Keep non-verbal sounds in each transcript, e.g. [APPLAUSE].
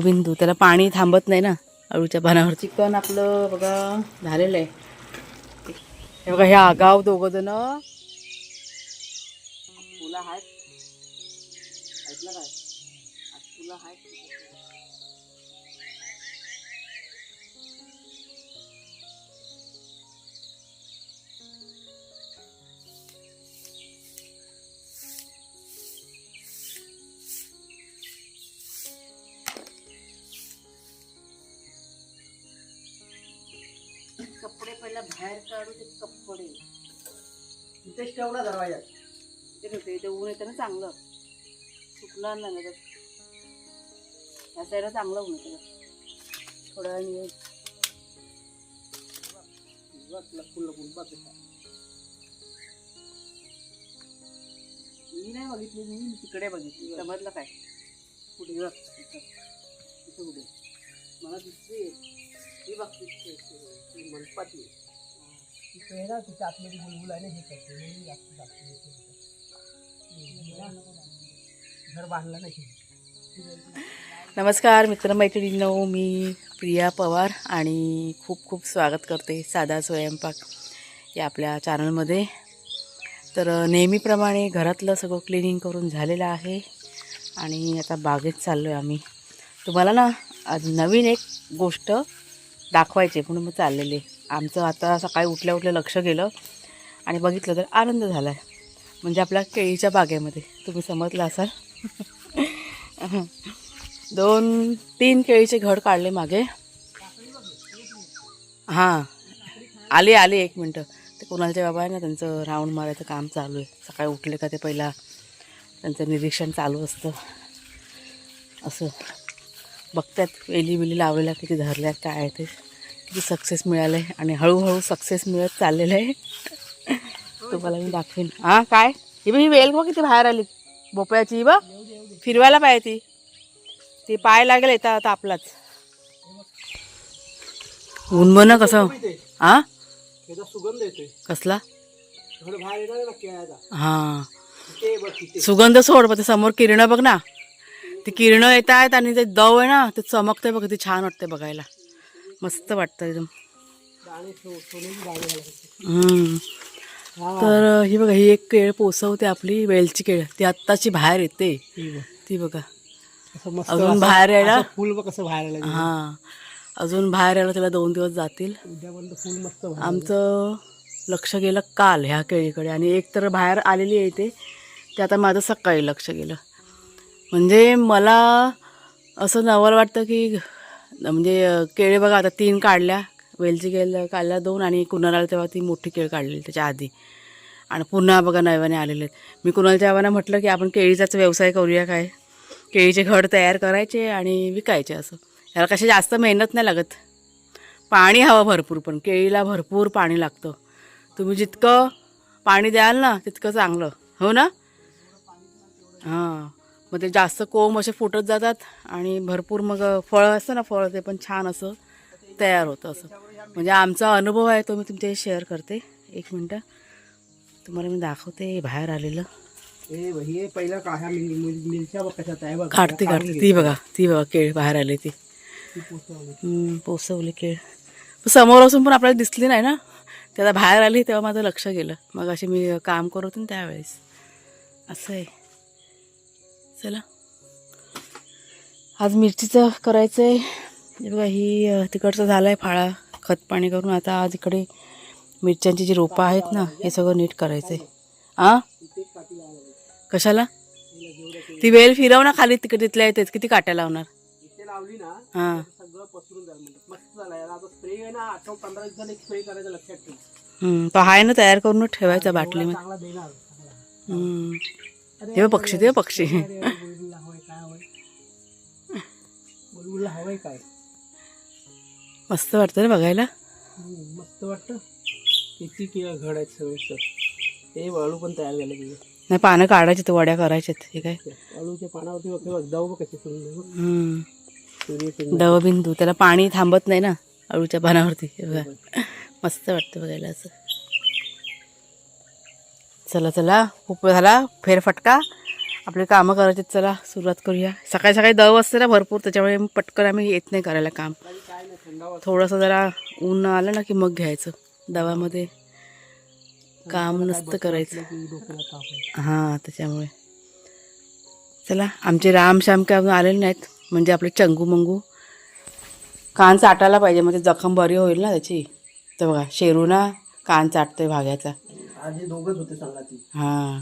बिंदू त्याला पाणी थांबत नाही ना अळूच्या पानावर. चिकन आपलं बघा झालेलं आहे. हे बघा हे आगाव दोघं जण. फुलं आहेत. ऐकलं काय? पहिला बाहेर काढू ते कपडे इथेच ठेवला दरवाजात ते होते ते ऊन येतं ना चांगलं. सुकणार नाही ना त्यात. ह्या साईडला चांगलं ऊन येतं. थोड्या वेळाने येईल. फुलं फुल बघ. मी नाही बघितली मी तिकडे बघितली. समजलं काय? कुठे? कुठे? मला दिसते आहे ना आतमध्ये बुलबुल आहे ना हे करते जास्त जास्त घर बांधलं नाही नमस्कार मित्रमैत्रिणींनो मी प्रिया पवार आणि खूप खूप स्वागत करते साधा स्वयंपाक या आपल्या चॅनलमध्ये तर नेहमीप्रमाणे घरातलं सगळं क्लिनिंग करून झालेलं आहे आणि आता बागेत चाललो आहे आम्ही. तुम्हाला ना आज नवीन एक गोष्ट दाखवायचे म्हणून मग चाललेले. आमचं आता सकाळी उठल्या उठल्या लक्ष गेलं आणि बघितलं तर आनंद झाला आहे म्हणजे आपल्या केळीच्या बागेमध्ये. तुम्ही समजलं असाल? दोन तीन केळीचे घड काढले मागे. हां. आले आले एक मिनटं. ते कोणालचे बाबा आहे ना त्यांचं राऊंड मारायचं काम चालू आहे. सकाळी उठले का ते पहिला. त्यांचं निरीक्षण चालू असतं. असं. बघतात वेली बिली लावलेल्या किती धरल्यात काय आहे ते. किती सक्सेस मिळालं आहे आणि हळूहळू सक्सेस मिळत चाललेलं आहे. तुम्हाला मी दाखवेन. हां काय? ही बघ ही वेल बघ किती बाहेर आली. भोपळ्याची ही बघ. फिरवायला पाहिजे ती. ती पाय लागेल येतात आता आपलाच. ऊन कसं. हा? सुगंध येतोय कसला? हां. सुगंध सोड पण समोर किरणं बघ ना. ती किरणं येत आहेत आणि ते दव आहे ना ते चमकते बघ ते छान वाटते बघायला. मस्त वाटतं एकदम. तर ही बघा ही एक केळ पोचवते आपली वेलची केळ. ती आत्ताची बाहेर येते. ती बघा. अजून बाहेर यायला? फुल बघ कसं बाहेर हा. अजून बाहेर यायला त्याला दोन दिवस जातील. आमचं लक्ष गेलं काल ह्या केळीकडे. आणि एक तर बाहेर आलेली आहे ते आता माझं सकाळी लक्ष गेलं. म्हणजे मला असं नवल वाटतं की म्हणजे केळी बघा आता तीन काढल्या. वेलची केळ काढल्या दोन आणि कुणाला तेव्हा ती मोठी केळ काढलेली त्याच्या आधी. आणि पुन्हा बघा नव्याने आलेले आहेत. मी कुणालच्या आव्हाना म्हटलं की आपण केळीचाच व्यवसाय करूया काय? केळीचे घड तयार करायचे आणि विकायचे असं. याला कशी जास्त मेहनत नाही लागत. पाणी हवं भरपूर पण केळीला भरपूर पाणी लागतं. तुम्ही जितकं पाणी द्याल ना तितकं चांगलं. हो ना? हां. मग ते जास्त कोंब असे फुटत जातात आणि भरपूर मग फळं असतं ना फळ ते पण छान असं तयार होतं असं. म्हणजे आमचा अनुभव आहे तो मी तुमच्याशी शेअर करते. एक मिनटं. तुम्हाला मी दाखवते बाहेर आलेलं. काढते काढते. ती बघा ती बघा केळ बाहेर आली ती. पोचवली केळ. समोर असून पण आपल्याला दिसली नाही ना. ते आता बाहेर आली तेव्हा माझं लक्ष गेलं. मग अशी मी काम करत होते त्यावेळेस. असं आहे. चला. आज मिरचीचं करायचं आहे बघा ही तिकडचं झालं आहे फाळा. खत पाणी करून आता आज इकडे मिरच्यांची जी रोपं आहेत ना हे सगळं नीट करायचं आहे हां लागली. कशाला? ती वेल फिरव ना खाली तिकडे तिथल्या येतेच किती काट्या लावणार? इथे लावली ना हां. सगळं पसरून जाईल म्हणजे. मस्त तो आहे ना तयार करून ठेवायचा बाटलीमध्ये. चांगला देणार. चांगला. हम्म. अरे, ते बघ पक्षी ते बघ पक्षी. बुलबुलला हवंय काय? मस्त वाटतं ना बघायला? हम्म, मस्त वाटतं. किती किलो घड आहेत सगळे तर ते वाळू पण तयार झाले तुझे. नाही पानं काढायचे ते वड्या करायच्यात हे काय? वाळूच्या पानावरती बघ हे बघ कसे सुंदर दवबिंदू त्याला पाणी थांबत नाही ना अळूच्या पानावरती. हे. मस्त वाटतं बघायला असं. चला चला खूप झाला. फेरफटका. आपले कामं करायचे चला सुरुवात करूया. सकाळी सकाळी दव असते ना भरपूर त्याच्यामुळे पटकन आम्ही येत नाही करायला काम. थोडंसं जरा ऊन आलं ना की मग घ्यायचं. दवामध्ये काम नसतं करायचं. हां त्याच्यामुळे. चला आमचे राम श्याम काय आलेले नाहीत. म्हणजे आपले चंगू मंगू. कान चाटायला पाहिजे म्हणजे जखम बरी होईल ना त्याची. तर बघा शेरू ना कान चाटतोय भाग्याचा. हां.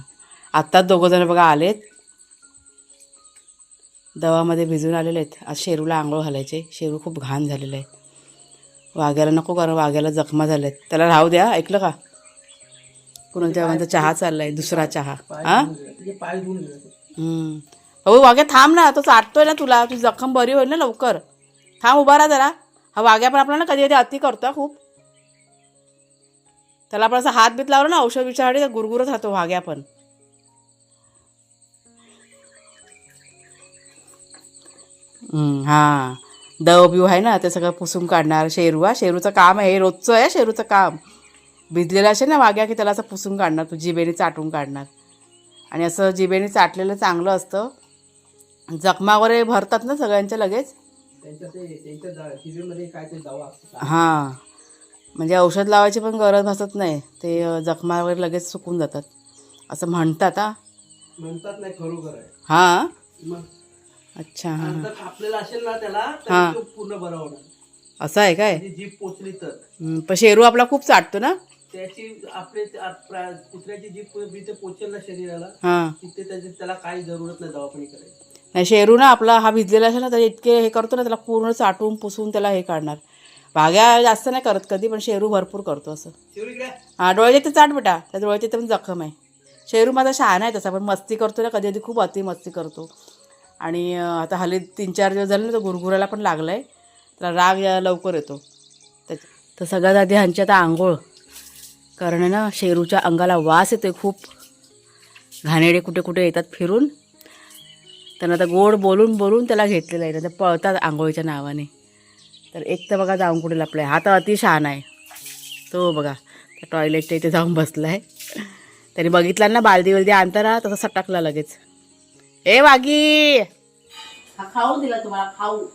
आत्ताच दोघं जण बघा आलेत. दवामध्ये भिजून आलेले आहेत. आज शेरूला आंघोळ घालायचे. शेरू खूप घाण झालेलं आहे वाघ्याला नको कारण वाघ्याला जखमा झाल्यात त्याला राहू द्या. ऐकलं का? पुन्हा तेव्हा माझा चहा चाललाय? दुसरा चहा. हां? हम्म. अहो वाघ्या थांब ना. तो चाटतोय ना तुला. तुझी जखम बरी होईल ना लवकर. थांब उभा राहा जरा. हा वाघ्या पण आपल्याला कधी कधी अति करतो खूप. त्याला आपण असा हात बीत लावला ना औषध विषयासाठी गुरगुरत राहतो वाघ्या पण. हा. दव बिव आहे ना ते सगळं पुसून काढणार. शेरू हा शेरूचं काम आहे हे रोजचं आहे शेरूचं काम. भिजलेलं असेल ना वाघ्या की त्याला असं पुसून काढणार तू जिबेने चाटून काढणार. आणि असं जिबेने चाटलेलं चांगलं असतं. जखमा वगैरे भरतात ना सगळ्यांच्या लगेच? हां. म्हणजे औषध लावायची पण गरज भासत नाही. ते जखमा वगैरे लगेच सुकून जातात. असं म्हणतात हा. म्हणतात नाही खरोखर हां. अच्छा हां. असेल ना त्याला हा. तर तो पूर्ण बरा होणार. असं आहे काय? त्याची जीभ पोचली तर. पण शेरू आपला खूप चाटतो ना? त्याची आपले प्रा- कुत्र्याची जीभ जिथे पोचेल ना शरीराला हां. तिथे त्याची त्याला काही जरूरत नाही दवाखाने करायची. नाही शेरू ना आपला हा भिजलेला असेल ना तर इतके हे करतो ना त्याला पूर्ण चाटून पुसून त्याला हे काढणार. भाग्या जास्त नाही करत कधी पण शेरू भरपूर करतो असं. शिवरी काय हा डोळ्याचे ते चाट बेटा. त्या डोळ्याचे ते पण जखम आहे. शेरू माझा शहाणा आहे तसा पण मस्ती करतो ना कधी कधी खूप अति मस्ती करतो. आणि आता हल्ली तीन चार दिवस झाले ना तो गुरगुराला पण लागला आहे त्याला राग या- लवकर येतो. त्याच्या तर सगळ्यात आधी ह्यांची आता आंघोळ. कारण ना शेरूच्या अंगाला वास येतो खूप. घाणेडे कुठे कुठे येतात फिरून. त्यांना आता गोड बोलून बोलून त्याला घेतलेलं आहे. ते पळतात आंघोळीच्या नावाने. तर एक तर बघा जाऊन कुठे लपला आहे हा तर अति आहे. तो बघा त्या टॉयलेटच्या इथे जाऊन बसला आहे त्याने बघितला ना बालदी वलदी आणताना तसा सटकला लगेच. ए वागी. हा खाऊ दिला तुम्हाला खाऊ.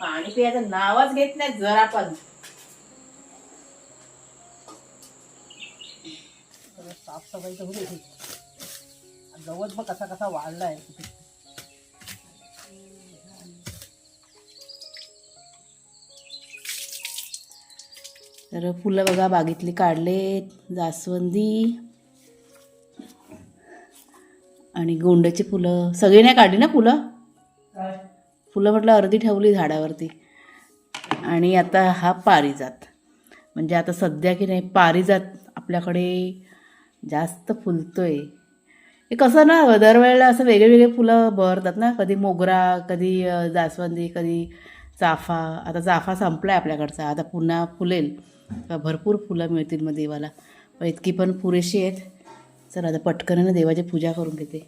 पाणी पियाचं नावच घेत नाही जरा पण. साफसफाई तर होते गवत बघ कसा कसा वाढलाय तर फुलं बघा बागेतली काढलेत. जास्वंदी. आणि गोंड्याची फुलं. सगळी नाही काढली ना फुलं? फुलं म्हटलं अर्धी ठेवली झाडावरती. आणि आता हा पारिजात. म्हणजे आता सध्या की नाही पारिजात आपल्याकडे जास्त फुलतोय. हे कसं ना दरवेळेला असं वेगळे वेगळे फुलं बहरतात ना. कधी मोगरा कधी जास्वंदी कधी चाफा आता चाफा संपला आहे आपल्याकडचा. आता पुन्हा फुलेल. भरपूर फुलं मिळतील मग देवाला. पण इतकी पण पुरेशी आहेत. चला आता पटकन देवाची पूजा करून घेते.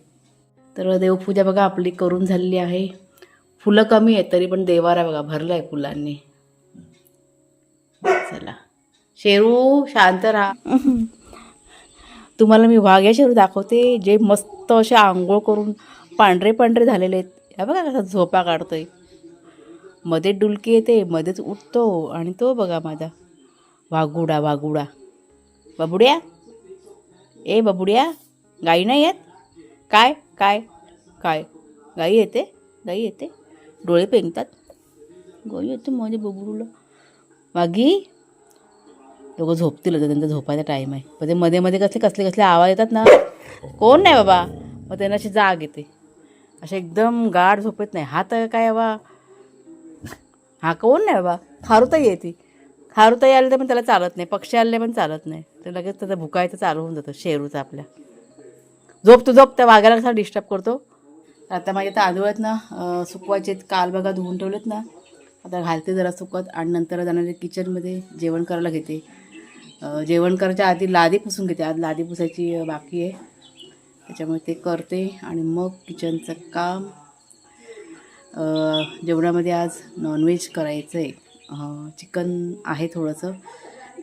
तर देवपूजा बघा आपली करून झालेली आहे. फुलं कमी आहेत तरी पण देवारा बघा भरला आहे फुलांनी. चला. शेरू शांत राहा. तुम्हाला मी वाघ्या शेरू दाखवते जे मस्त असे आंघोळ करून पांढरे पांढरे झालेले आहेत. या बघा कसा झोपा काढतोय. मध्ये डुलकी येते मध्येच उठतो आणि तो बघा माझा वाघुडा वाघुडा. बाबुड्या? ए बबुड्या गाई नाही येत काय काय काय? गाई येते गाई येते. डोळे पेंगतात. गाई येते माझ्या बबुडूला. वाघी दोघं झोपतील होतं त्यांचा झोपायचा टाईम आहे. पण ते मध्ये मध्ये कसले कसले कसले आवाज येतात ना? कोण नाही बाबा? मग त्यांना अशी जाग येते. असे एकदम गाढ झोपेत नाही. हात काय बाबा? हा कोण नाही बाबा? खारुताई येते खारुताई आले तर पण त्याला चालत नाही. पक्षी आले पण चालत नाही. तर लगेच त्याचं भुकायचं चालू होऊन जातं शेरूचं आपल्या. झोप तू झोप त्या वाघाला कसा डिस्टर्ब करतो? आता माझे तांदूळ आहेत ना सुकवायचे काल बघा धुवून ठेवलेत ना. आता घालते जरा सुकत आणि नंतर जाणारे किचनमध्ये जेवण करायला घेते. जेवण करायच्या आधी लादी पुसून घेते. आज लादी पुसायची बाकी आहे. त्याच्यामुळे ते करते आणि मग किचनचं काम. जेवणामध्ये आज नॉनव्हेज करायचं आहे चिकन आहे थोडंसं.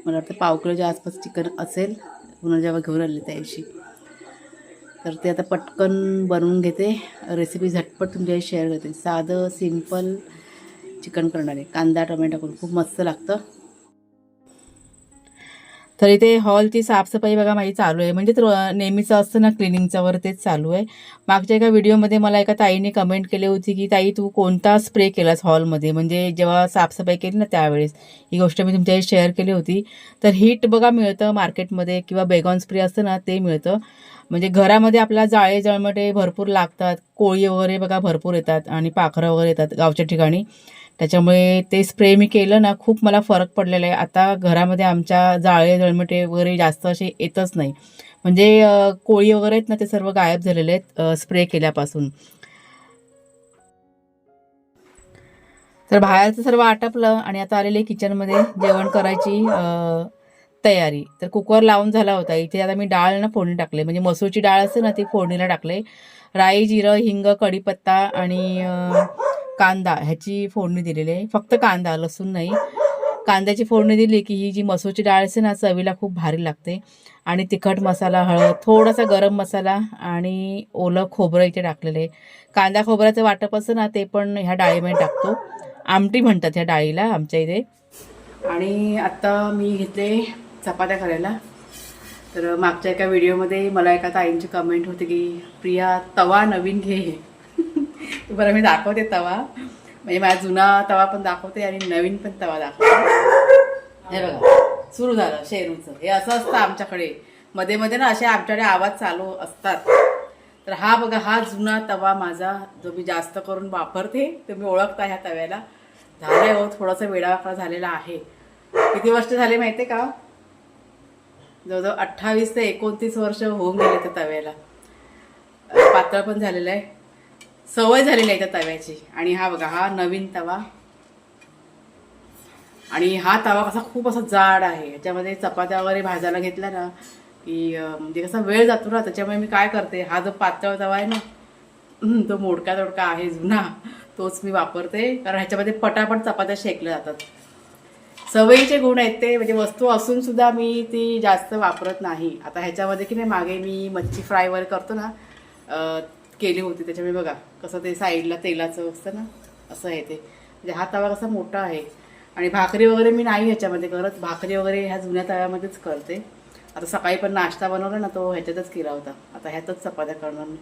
मला वाटतं पाव किलोच्या आसपास चिकन असेल पुन्हा जेव्हा घेऊन आले त्या दिवशी तर ते आता पटकन बनवून घेते. रेसिपी झटपट तुमच्याशी शेअर करते. साधं सिंपल चिकन करणार. आहे कांदा टोमॅटो करून खूप मस्त लागतं. तर इथे हॉलची साफसफाई बघा माझी चालू आहे. म्हणजे नेहमीचं असतं ना क्लिनिंगचं वर तेच चालू आहे. मागच्या एका व्हिडिओमध्ये मला एका ताईने कमेंट केली होती की ताई तू कोणता स्प्रे केलास हॉलमध्ये? म्हणजे जेव्हा साफसफाई केली ना त्यावेळेस. ही गोष्ट मी तुमच्याशी शेअर केली होती. तर हीट बघा मिळतं मार्केटमध्ये किंवा बेगॉन स्प्रे असतं ना ते मिळतं. म्हणजे घरामध्ये आपल्या जाळे जळमटे भरपूर लागतात. कोळी वगैरे बघा भरपूर येतात आणि पाखरं वगैरे येतात गावच्या ठिकाणी. त्याच्यामुळे ते स्प्रे मी केलं ना खूप मला फरक पडलेला आहे. आता घरामध्ये आमच्या जाळे जळमटे वगैरे जास्त असे येतच नाही. म्हणजे कोळी वगैरे आहेत ना ते सर्व गायब झालेले आहेत स्प्रे केल्यापासून. तर बाहेरचं सर्व आटपलं आणि आता आलेले किचनमध्ये जेवण करायची अं, तयारी. तर कुकर लावून झाला होता. इथे आता मी डाळ ना फोडणी टाकले. म्हणजे मसूरची डाळ असते ना ती फोडणीला टाकले. राई जिरं हिंग कढीपत्ता आणि कांदा ह्याची फोडणी दिलेली आहे. फक्त कांदा लसूण नाही. कांद्याची फोडणी दिली की ही जी मसूरची डाळ असते ना चवीला खूप भारी लागते. आणि तिखट मसाला हळद थोडासा गरम मसाला आणि ओलं खोबरं इथे टाकलेलं. आहे कांदा खोबऱ्याचं वाटप असतं ना ते पण ह्या डाळीमध्ये टाकतो. आमटी म्हणतात ह्या डाळीला आमच्या इथे. आणि आत्ता मी घेतले चपात्या करायला. तर मागच्या एका व्हिडिओमध्ये मला एका ताईंची कमेंट होती की प्रिया तवा नवीन घे. बरं मी दाखवते तवा. म्हणजे माझा जुना तवा पण दाखवते आणि नवीन पण तवा दाखवते. हे बघा सुरू झालं शेरूचं. हे असं असतं आमच्याकडे. मध्ये मध्ये ना असे आमच्याकडे आवाज चालू असतात. तर हा बघा हा जुना तवा माझा जो मी जास्त करून वापरते तुम्ही ओळखता ह्या तव्याला. झालाय हो थोडासा वेळावाकडा झालेला आहे. किती वर्ष झाले माहिती का? जवळजवळ अठ्ठावीस ते एकोणतीस वर्ष होऊन गेले त्या तव्याला. पातळ पण झालेलं आहे. सवय झालेली आहे त्या तव्याची. आणि हा बघा हा नवीन तवा. आणि हा तवा कसा खूप असा जाड आहे. याच्यामध्ये चपात्या वगैरे भाजायला घेतला ना की म्हणजे कसा वेळ जातो ना त्याच्यामुळे मी काय करते हा जो पातळ तवा आहे ना तो मोडका तोडका आहे जुना तोच मी वापरते. कारण ह्याच्यामध्ये पटापट चपात्या शेकल्या जातात. सवयीचे गुण आहेत ते म्हणजे वस्तू असून सुद्धा मी ती जास्त वापरत नाही. आता ह्याच्यामध्ये की नाही मागे मी मच्छी फ्राय वगैरे करतो ना केली होती. त्याच्यामुळे बघा कसं ते साईडला तेलाचं असतं ना असं आहे ते. म्हणजे हा तवा कसा मोठा आहे. आणि भाकरी वगैरे मी नाही ह्याच्यामध्ये करत. भाकरी वगैरे ह्या जुन्या तव्यामध्येच करते. आता सकाळी पण नाश्ता बनवला ना तो ह्याच्यातच केला होता. आता ह्यातच चपात्या करणार मी.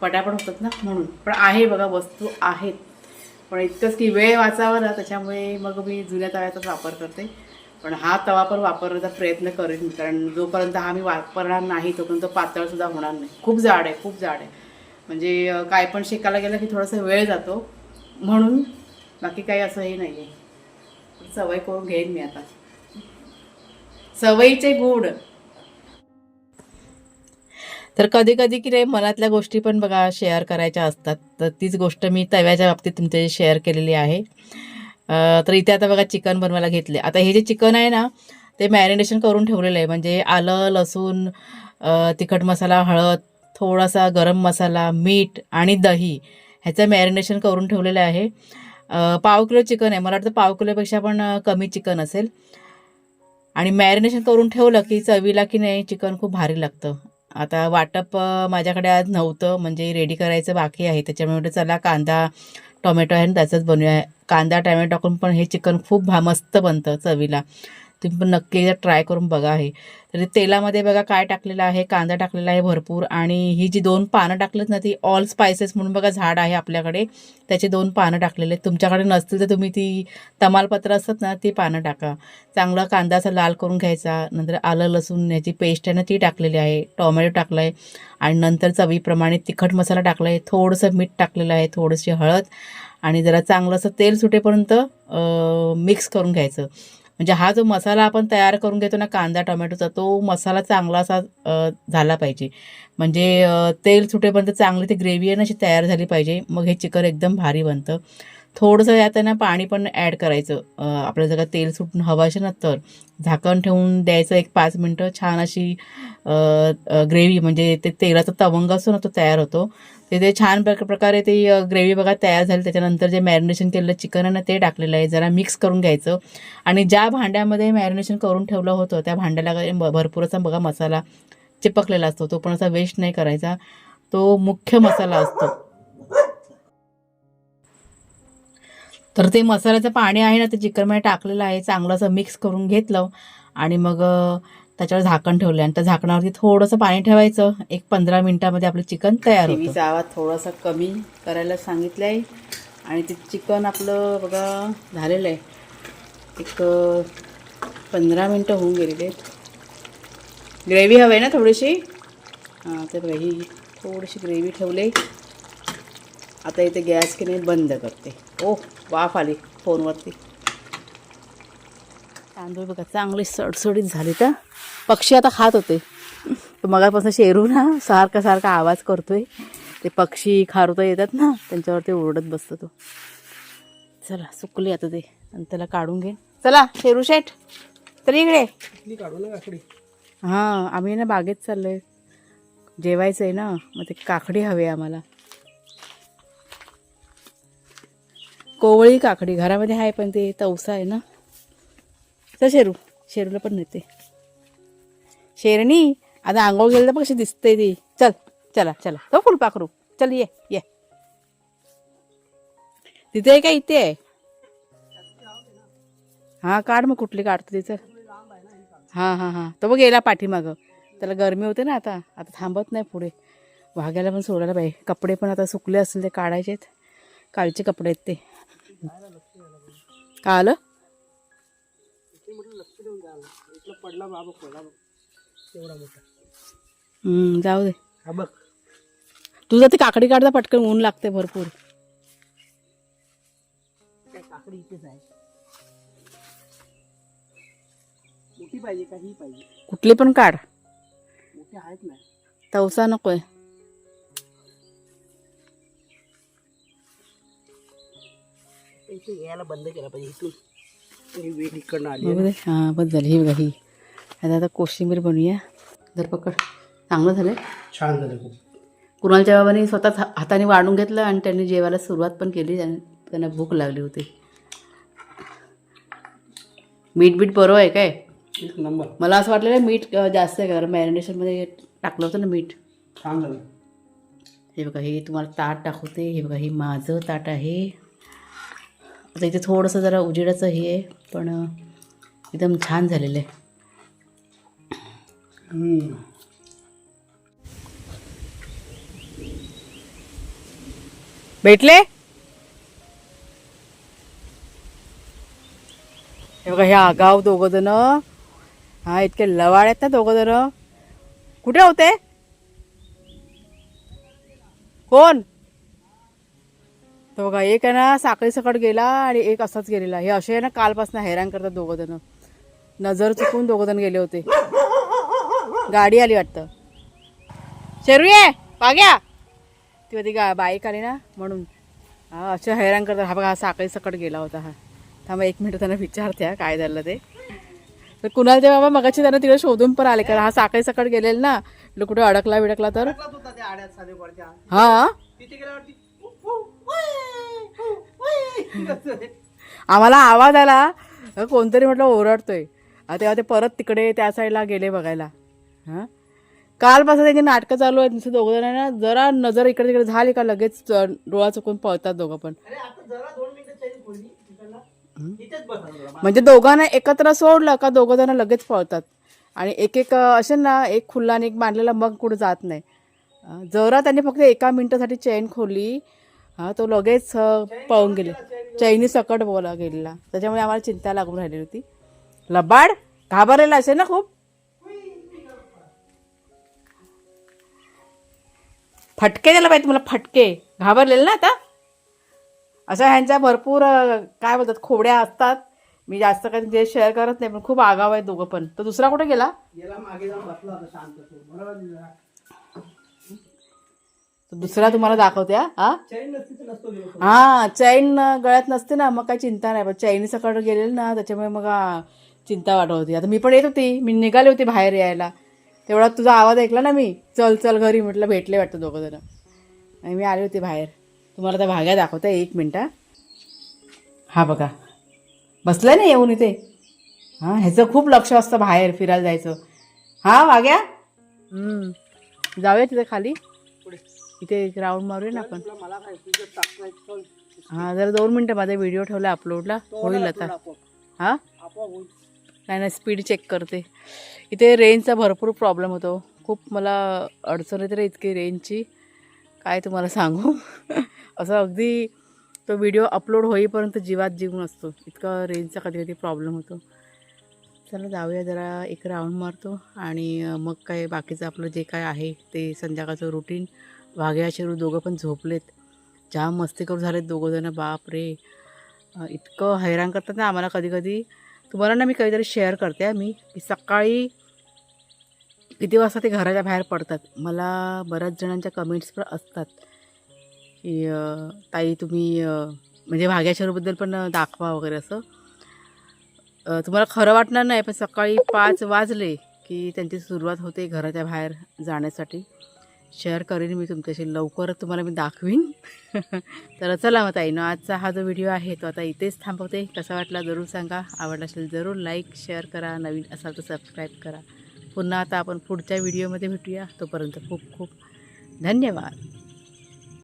पटापट होतात ना म्हणून. पण आहे बघा वस्तू आहेत. पण इतकंच की वेळ वाचावा ना त्याच्यामुळे मग मी जुन्या तव्याचाच वापर करते. पण हा तवा पण वापरण्याचा प्रयत्न करेन कारण जोपर्यंत हा मी वापरणार नाही तोपर्यंत पातळसुद्धा होणार नाही. खूप जाड आहे खूप जाड आहे. म्हणजे काय पण शिकायला गेलं की थोडासा वेळ जातो. म्हणून बाकी काही असंही नाही आहे सवय करून घेईन मी आता. सवयीचे गुड तर कधी कधी की नाही मनातल्या गोष्टी पण बघा शेअर करायच्या असतात. तर तीच गोष्ट मी तव्याच्या बाबतीत तुमच्याशी शेअर केलेली आहे. तर इथे आता बघा चिकन बनवायला घेतले. आता हे जे चिकन आहे ना ते मॅरिनेशन करून ठेवलेलं आहे. म्हणजे आलं लसूण तिखट मसाला हळद थोडासा गरम मसाला मीठ आणि दही ह्याचं मॅरिनेशन करून ठेवलेलं आहे. पाव किलो चिकन आहे. मला वाटतं पाव किलोपेक्षा पण कमी चिकन असेल. आणि मॅरिनेशन करून ठेवलं की चवीला की नाही चिकन खूप भारी लागतं. आता वाटप माझ्याकडे आज नव्हतं. म्हणजे रेडी करायचं बाकी आहे. त्याच्यामुळे चला कांदा टोमॅटो आहे आणि त्याचंच बनवूया. कांदा टोमॅटो टाकून पण हे चिकन खूप भा मस्त बनतं चवीला. तुम्ही पण नक्की एकदा ट्राय करून बघा आहे तर तेलामध्ये बघा काय टाकलेलं आहे कांदा टाकलेला आहे भरपूर आणि ही जी दोन पानं टाकलेत ना ती ऑल स्पायसेस म्हणून बघा झाड आहे आपल्याकडे. त्याचे दोन पानं टाकलेले. आहेत तुमच्याकडे नसतील तर तुम्ही ती तमालपत्र असतात ना ती पानं टाका. चांगला कांदा असा लाल करून घ्यायचा. नंतर आलं लसूण याची पेस्ट आहे ना ती टाकलेली आहे. टोमॅटो टाकला आहे आणि नंतर चवीप्रमाणे तिखट मसाला टाकला आहे थोडंसं मीठ टाकलेलं आहे थोडीशी हळद. आणि जरा चांगलं असं तेल सुटेपर्यंत मिक्स करून घ्यायचं. म्हणजे हा जो मसाला आपण तयार करून घेतो ना कांदा टोमॅटोचा तो मसाला चांगला असा झाला पाहिजे. म्हणजे तेल सुटेपर्यंत चांगली ती ग्रेव्ही आहे ना अशी तयार झाली पाहिजे. मग हे चिकन एकदम भारी बनतं. थोडंसं यात आहे ना पाणी पण ॲड करायचं. आपलं जर का तेल सुटून हवं असेल ना तर झाकण ठेवून द्यायचं एक पाच मिनटं. छान अशी ग्रेव्ही म्हणजे ते तेलाचा तवंग असतो ना तो तयार होतो. ते ते छान प्रकारे ते ग्रेव्ही बघा तयार झाली. त्याच्यानंतर जे मॅरिनेशन केलेलं चिकन आहे ना ते टाकलेलं आहे. जरा मिक्स करून घ्यायचं. आणि ज्या भांड्यामध्ये मॅरिनेशन करून ठेवलं होतं त्या भांड्याला भरपूर असा बघा मसाला चिपकलेला असतो. तो पण असा वेस्ट नाही करायचा. तो मुख्य मसाला असतो. तर ते मसाल्याचं पाणी आहे ना ते चिकनमध्ये टाकलेलं आहे चांगलं असं मिक्स करून घेतलं. आणि मग त्याच्यावर झाकण ठेवलं आणि त्या झाकणावरती थोडंसं पाणी ठेवायचं. एक पंधरा मिनिटामध्ये आपलं चिकन तयार होतं. आवाज थोडासा कमी करायला सांगितलं आहे आणि ते चिकन आपलं बघा झालेलं आहे. एक पंधरा मिनटं होऊन गेलेली आहेत ग्रेव्ही हवी आहे ना थोडीशी? हां तर बघा ही थोडीशी ग्रेव्ही ठेवली. आता इथे गॅस की नाही बंद करते. ओ वाफ आली फोनवरती. तांदूळ बघा चांगली सडसडीत झाली तर पक्षी आता खात होते. तर मगापासून शेरू ना सारखा सारखा आवाज करतोय. ते पक्षी खारुता येतात ना त्यांच्यावरती ओरडत बसतो तो. चला सुकली आता ते. आणि त्याला काढून घे चला शेरू शेठ तर इकडे. इथली काढू ना काकडी. हां आम्ही ना बागेत चाललोय. जेवायचं आहे ना मग ते काकडी हवी आम्हाला. कोवळी काकडी घरामध्ये आहे पण ते तवसा आहे ना. तर शेरू शेरूला पण नेते. शेरणी आता आंघोळ गेलं तर कशी दिसते ती. चल चला चला. तो फुलपाखरू चल ये ये. तिथे आहे का इथे आहे? हां काढ मग कुठली काढतो तिचं हां हां हां. तो बघ गेला पाठीमागं. त्याला गरमी होते ना आता. आता थांबत नाही पुढे. वाघ्याला पण सोडायला पाहिजे. कपडे पण आता सुकले असेल ते काढायचे आहेत कालचे कपडे आहेत ते. का आलं? पडला बाबा पडला मोठा जाऊ दे. हा बघ तुझं ते काकडी काढता पटकन ऊन लागते भरपूर. काकडी इथेच आहे मोठी पाहिजे का ही पाहिजे कुठली पण काढ. मोठी आहेत ना तवसा नकोय. इथे यायला बंद केला पाहिजे इथून. ही इकडनं आली हां बस झाली ही बघा ही. आता आता कोशिंबीर बनवूया. जर पकड. चांगलं झालं. छान झालं खूप. कुणालच्या बाबांनी स्वतःच हाताने वाढून घेतलं आणि त्यांनी जेवायला सुरुवात पण केली आणि त्यांना भूक लागली होती. मीठ बीठ बरोबर आहे काय? एक नंबर. मला असं वाटलेलं मीठ जास्त आहे कारण मॅरिनेशनमध्ये टाकलं होतं ना मीठ. छान झालं. हे बघा हे तुम्हाला ताट दाखवते. हे बघा हे माझं ताट आहे. आता इथे थोडंसं जरा उजेडाचं हे आहे पण एकदम छान झालेलं आहे. हम्म. भेटले? हे बघा हे आगाव दोघं जण. हा इतके लवाड आहेत ना दोघं जण. कुठे होते? कोण? तो बघा एक आहे ना साखळी सकट गेला आणि एक असाच गेलेला. हे असे आहे ना कालपासून हैराण करतात दोघं जण. नजर चुकून दोघं जण गेले होते. गाडी आली वाटतं. शेरू ये पाग्या ती होती गा बाईक आली ना म्हणून. हा असे हैराण करतात. हा बघा हा साखळी सकट गेला होता हा. थांबा एक मिनिट त्यांना विचारते काय झालं ते. तर कुणाल ते बाबा मगाशी त्यांना तिकडे शोधून पण आले कारण हा साखळी सकट गेलेला ना. कुठे अडकला बिडकला तर. हा? आम्हाला आवाज आला. कोणतरी म्हटलं ओरडतोय. तेव्हा ते परत तिकडे त्या साईडला गेले बघायला. हां? कालपासून त्यांची नाटकं चालू आहेत. नुसतं दोघं जण जरा नजर इकडे तिकडे झाली का लगेच डोळा चुकून पळतात दोघं पण. म्हणजे दोघांना एकत्र सोडलं का दोघं जण लगेच पळतात? आणि एक एक अ, असेल ना एक खुल्ला आणि एक बांधलेला मग कुठं जात नाही. जरा त्यांनी फक्त एका मिनिटासाठी चैन खोलली. हा तो लगेच पळून गेले. चैनी सकट बोला गेलेला. त्याच्यामुळे आम्हाला चिंता लागून राहिली होती. लबाड घाबरलेला असेल ना खूप? फटके दिला पाहिजे तुम्हाला फटके. घाबरलेले ना आता? अशा ह्यांच्या भरपूर काय बोलतात खोड्या असतात. मी जास्त काही जे शेअर करत नाही पण खूप आगाव आहेत दोघं पण. तर दुसरा कुठे गेला? मागे जाऊन दुसरा तुम्हाला दाखवते हा? हा? चैन हा गळ्यात नसते ना मग काही चिंता नाही. पण चैनी सकाळ गेलेली ना त्याच्यामुळे मग चिंता वाटत होती. आता मी पण येत होती. मी निघाले होते बाहेर यायला. तेवढा तुझा आवाज ऐकला ना मी. चल चल घरी म्हटलं भेटले वाटतं दोघं जण. आणि मी आले होते बाहेर. तुम्हाला त्या भाग्या दाखवते एक मिनटं हा. बघा. बसलाय ना येऊन इथे? हां ह्याचं खूप लक्ष असतं बाहेर फिरायला जायचं. हा हम्म. जाऊया तिथे खाली. इथे राऊंड मारूया ना आपण. हा जरा दोन मिनटं माझा व्हिडिओ ठेवला अपलोडला होईल आता. हा? नाही नाही स्पीड चेक करते. इथे रेंजचा भरपूर प्रॉब्लेम होतो. खूप मला अडचण येते रे इतकी रेंजची काय तुम्हाला सांगू? [LAUGHS] असं अगदी तो व्हिडिओ अपलोड होईपर्यंत जीवात जीवन असतो. इतका रेंजचा कधी कधी प्रॉब्लेम होतो. चला जाऊया जरा एक राऊंड मारतो आणि मग काय बाकीचं आपलं जे काय आहे ते संध्याकाळचं रुटीन वाघ्या शिरू दोघं पण झोपलेत. जाम मस्ती करू झालेत दोघं जण. बाप रे इतकं हैराण करतात ना आम्हाला कधी कधी तुम्हाला ना मी कधीतरी शेअर करते मी की सकाळी किती वाजता ते घराच्या बाहेर पडतात. मला बऱ्याच जणांच्या कमेंट्स पण असतात. की ताई तुम्ही म्हणजे भाग्याशरूबद्दल पण दाखवा वगैरे असं. तुम्हाला खरं वाटणार नाही पण सकाळी पाच वाजले की त्यांची सुरुवात होते घराच्या बाहेर जाण्यासाठी. शेअर करेन मी तुमच्याशी. लवकरच तुम्हाला मी दाखवीन. [LAUGHS] तर चला मग ताईनं आजचा हा जो व्हिडिओ आहे तो आता इथेच थांबवते. कसा वाटला जरूर सांगा. आवडला असेल जरूर लाईक शेअर करा. नवीन असाल तर सबस्क्राईब करा. पुन्हा आता आपण पुढच्या व्हिडिओमध्ये भेटूया. तोपर्यंत खूप खूप धन्यवाद.